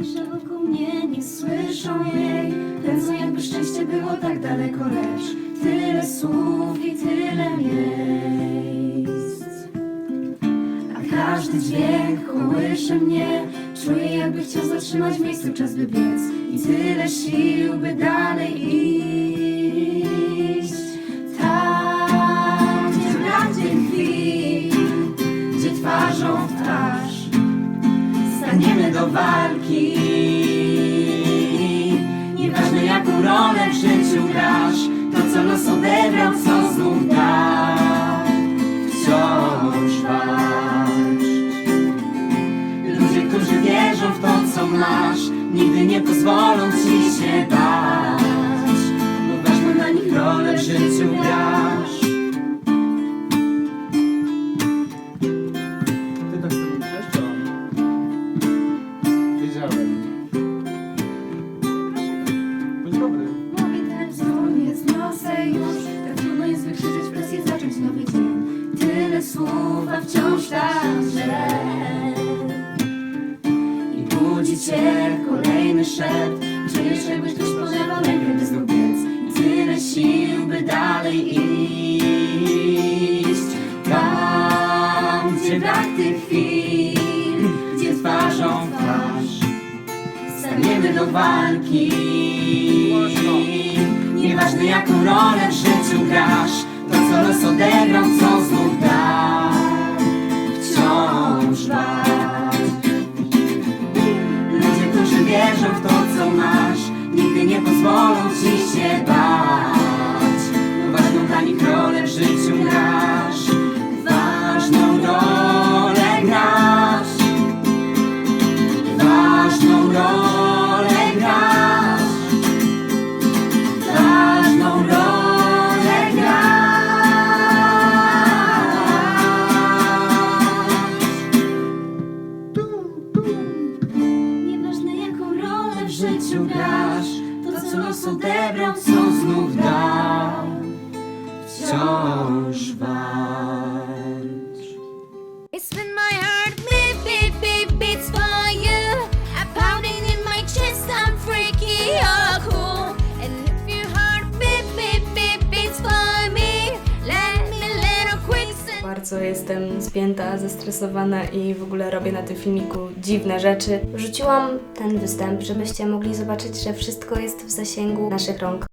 Cisza wokół mnie, nie słyszą jej. Pędzą jakby szczęście było tak daleko, lecz Tyle słów i tyle miejsc. A każdy dźwięk kołysze mnie. Czuję jakby chciał zatrzymać w miejscu czas by biec. I tyle sił by dalej iść. Tam, gdzie brak chwil Gdzie twarzą w twarz Staniemy do walki. Nieważne jaką rolę w życiu grasz To co los odebrał, co znów da. Wciąż walcz. Ludzie, którzy wierzą w to, co masz Nigdy nie pozwolą słów, a wciąż tak źle I budzi cię kolejny szept Czujesz jakbyś ktoś polewał rękę, biec. I tyle sił, by dalej iść. Tam, gdzie brak tych chwil Gdzie twarzą w twarz Staniemy do walki. Nieważne jaką rolę w życiu grasz To co los odegrał, co znów da Wciąż walcz Ludzie, którzy wierzą w to, co masz Nigdy nie pozwolą ci się bać co los odebrał, co znów dał. Wciąż walcz Bardzo jestem spięta, zestresowana i w ogóle robię na tym filmiku dziwne rzeczy. Wrzuciłam ten występ, żebyście mogli zobaczyć, że wszystko jest w zasięgu naszych rąk.